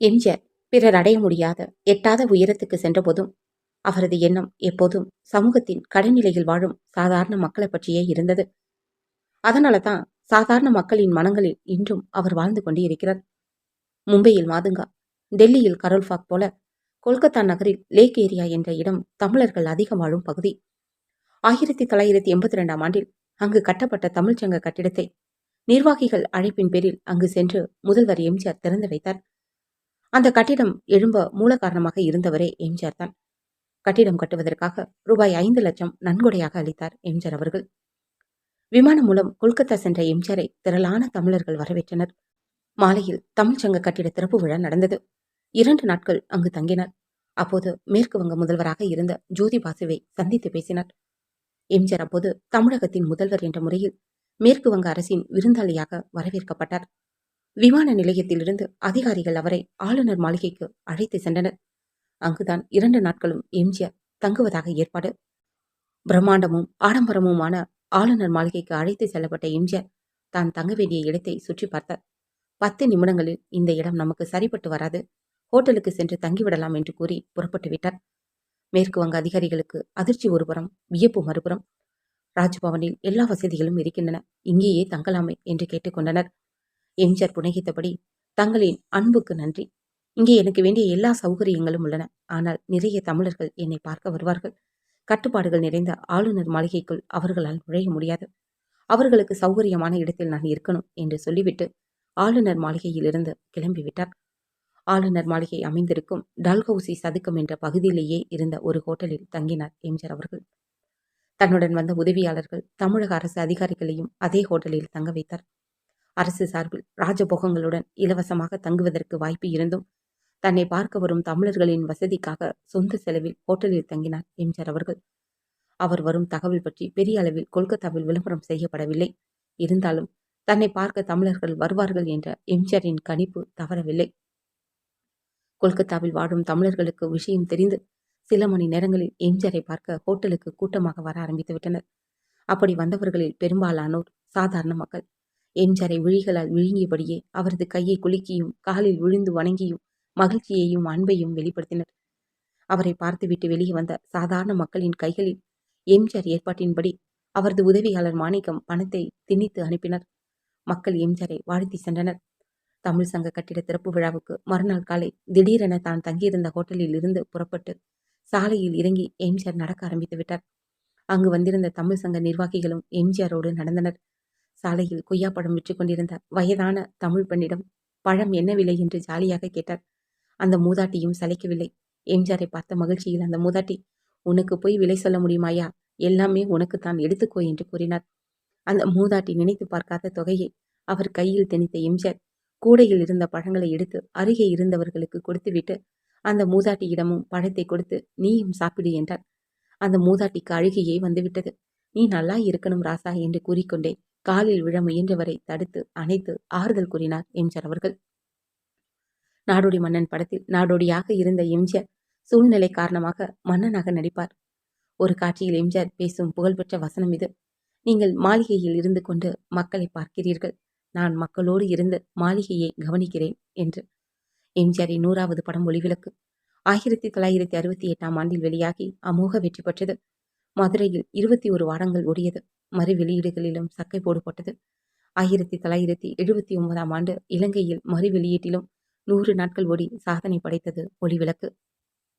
எம்ஜிஆர் பிறர் அடைய முடியாத எட்டாத உயரத்துக்கு சென்றபோதும் அவரது எண்ணம் எப்போதும் சமூகத்தின் கடைநிலையில் வாழும் சாதாரண மக்களை பற்றியே இருந்தது. அதனால தான் சாதாரண மக்களின் மனங்களில் இன்றும் அவர் வாழ்ந்து கொண்டே இருக்கிறார் மும்பையில் மாதுங்கா டெல்லியில் கரோல்ஃபாக் போல கொல்கத்தா நகரில் லேக் ஏரியா என்ற இடம் தமிழர்கள் அதிகம் வாழும் பகுதி. ஆயிரத்தி தொள்ளாயிரத்தி எண்பத்தி ரெண்டாம் ஆண்டில் அங்கு கட்டப்பட்ட தமிழ்ச்சங்க கட்டிடத்தை நிர்வாகிகள் அழைப்பின் பேரில் அங்கு சென்று முதல்வர் எம்ஜிஆர் திறந்து வைத்தார். அந்த கட்டிடம் எழும்ப மூல காரணமாக இருந்தவரே எம்ஜிஆர் தான். கட்டிடம் கட்டுவதற்காக ரூபாய் ஐந்து லட்சம் நன்கொடையாக அளித்தார் எம்ஜிஆர் அவர்கள். விமானம் மூலம் கொல்கத்தா சென்ற எம்ஜிஆரை திரளான தமிழர்கள் வரவேற்றனர். மாலையில் தமிழ்ச்சங்க கட்டிட திறப்பு விழா நடந்தது. இரண்டு நாட்கள் அங்கு தங்கினார். அப்போது மேற்கு வங்க முதல்வராக இருந்த ஜோதி பாசுவை சந்தித்து பேசினார். எம்ஜிஆர் அப்போது தமிழகத்தின் முதல்வர் என்ற முறையில் மேற்கு வங்க அரசின் விருந்தாளியாக வரவேற்கப்பட்டார். விமான நிலையத்திலிருந்து அதிகாரிகள் அவரை ஆளுநர் மாளிகைக்கு அழைத்து சென்றனர். அங்குதான் இரண்டு நாட்களும் எம்ஜிஆர் தங்குவதாக ஏற்பாடு. பிரம்மாண்டமும் ஆடம்பரமுமான ஆளுநர் மாளிகைக்கு அழைத்து செல்லப்பட்ட எம்ஜிஆர் தான் தங்க வேண்டிய இடத்தை சுற்றி பார்த்தார். பத்து நிமிடங்களில் இந்த இடம் நமக்கு சரிப்பட்டு வராது. ஹோட்டலுக்கு சென்று தங்கிவிடலாம் என்று கூறி புறப்பட்டு விட்டார். மேற்கு வங்க அதிகாரிகளுக்கு அதிர்ச்சி ஒருபுறம் வியப்பு மறுபுறம். ராஜ்பவனில் எல்லா வசதிகளும் இருக்கின்றன. இங்கேயே தங்கலாமே என்று கேட்டுக்கொண்டனர் எம்ஜிஆர் புனகித்தபடி தங்களின் அன்புக்கு நன்றி. இங்கே எனக்கு வேண்டிய எல்லா சௌகரியங்களும் உள்ளன. ஆனால் நிறைய தமிழர்கள் என்னை பார்க்க வருவார்கள். கட்டுப்பாடுகள் நிறைந்த ஆளுநர் மாளிகைக்குள் அவர்களால் நுழைய முடியாது. அவர்களுக்கு சௌகரியமான இடத்தில் நான் இருக்கணும் என்று சொல்லிவிட்டு ஆளுநர் மாளிகையிலிருந்து கிளம்பிவிட்டார். ஆளுநர் மாளிகை அமைந்திருக்கும் டல்ஹவுசி சதுக்கம் என்ற பகுதியிலேயே இருந்த ஒரு ஹோட்டலில் தங்கினார் எம்ஜிஆர் அவர்கள். தன்னுடன் வந்த உதவியாளர்கள் தமிழக அரசு அதிகாரிகளையும் அதே ஹோட்டலில் தங்க வைத்தார். அரசு சார்பில் ராஜபோகங்களுடன் இலவசமாக தங்குவதற்கு வாய்ப்பு இருந்தும் தன்னை பார்க்க வரும் தமிழர்களின் வசதிக்காக சொந்த செலவில் ஹோட்டலில் தங்கினார் எம்ஜிஆர் அவர்கள். அவர் வரும் தகவல் பற்றி பெரிய அளவில் கொல்கத்தாவில் விளம்பரம் செய்யப்படவில்லை. இருந்தாலும் தன்னை பார்க்க தமிழர்கள் வருவார்கள் என்ற எம்ஜிஆரின் கணிப்பு தவறவில்லை. கொல்கத்தாவில் வாடும் தமிழர்களுக்கு விஷயம் தெரிந்து சில மணி நேரங்களில் எம்ஜிஆரை பார்க்க ஹோட்டலுக்கு கூட்டமாக வர ஆரம்பித்து விட்டனர் அப்படி வந்தவர்களில் பெரும்பாலானோர் சாதாரண மக்கள். எம்ஜாரை விழிகளால் விழுங்கியபடியே அவரது கையை குலுக்கியும் காலில் விழுந்து வணங்கியும் மகிழ்ச்சியையும் அன்பையும் வெளிப்படுத்தினர். அவரை பார்த்துவிட்டு வெளியே வந்த சாதாரண மக்களின் கைகளில் எம்ஜிஆர் ஏற்பாட்டின்படி அவரது உதவியாளர் மாணிக்கம் பணத்தை திணித்து அனுப்பினர். மக்கள் எம்ஜிஆரை வாழ்த்தி சென்றனர். தமிழ் சங்க கட்டிட திறப்பு விழாவுக்கு மறுநாள் காலை திடீரென தான் தங்கியிருந்த ஹோட்டலில் இருந்து புறப்பட்டு சாலையில் இறங்கி எம்ஜிஆர் நடக்க ஆரம்பித்து விட்டார். அங்கு வந்திருந்த தமிழ் சங்க நிர்வாகிகளும் எம்ஜிஆரோடு நடந்தனர். சாலையில் கொய்யாப்பழம் விற்று கொண்டிருந்த வயதான தமிழ் பெண்ணிடம் பழம் என்ன விலை என்று ஜாலியாக கேட்டார். அந்த மூதாட்டியும் சளைக்கவில்லை. எம்ஜிஆரை பார்த்த மகிழ்ச்சியில் அந்த மூதாட்டி உனக்கு போய் விலை சொல்ல முடியுமாயா எல்லாமே உனக்கு தான் எடுத்துக்கோ என்று கூறினார். அந்த மூதாட்டி நினைத்து பார்க்காத தொகையை அவர் கையில் திணித்த எம்ஜிஆர் கூடையில் இருந்த பழங்களை எடுத்து அருகே இருந்தவர்களுக்கு கொடுத்துவிட்டு அந்த மூதாட்டியிடமும் பழத்தை கொடுத்து நீயும் சாப்பிடு என்றார். அந்த மூதாட்டிக்கு அழுகையே வந்துவிட்டது. நீ நல்லா இருக்கணும் ராசா என்று கூறிக்கொண்டே காலில் விழ முயன்றவரை தடுத்து அணைத்து ஆறுதல் கூறினார் எம்ஜிஆர் அவர்கள். நாடோடி மன்னன் படத்தில் நாடோடியாக இருந்த எம்ஜிஆர் சூழ்நிலை காரணமாக மன்னனாக நடிப்பார். ஒரு காட்சியில் எம்ஜிஆர் பேசும் புகழ்பெற்ற வசனம் இது. நீங்கள் மாளிகையில் இருந்து கொண்டு மக்களை பார்க்கிறீர்கள். நான் மக்களோடு இருந்து மாளிகையை கவனிக்கிறேன் என்று. எம்ஜிஆரின் நூறாவது படம் ஒளிவிளக்கு. ஆயிரத்தி தொள்ளாயிரத்தி அறுபத்தி எட்டாம் ஆண்டில் வெளியாகி அமோக வெற்றி பெற்றது. மதுரையில் இருபத்தி ஒரு வாரங்கள் ஓடியது. மறு வெளியீடுகளிலும் சக்கை போடுபட்டது ஆயிரத்தி தொள்ளாயிரத்தி எழுபத்தி ஒன்பதாம் ஆண்டு இலங்கையில் மறு வெளியீட்டிலும் நூறு நாட்கள் ஓடி சாதனை படைத்தது ஒளிவிளக்கு.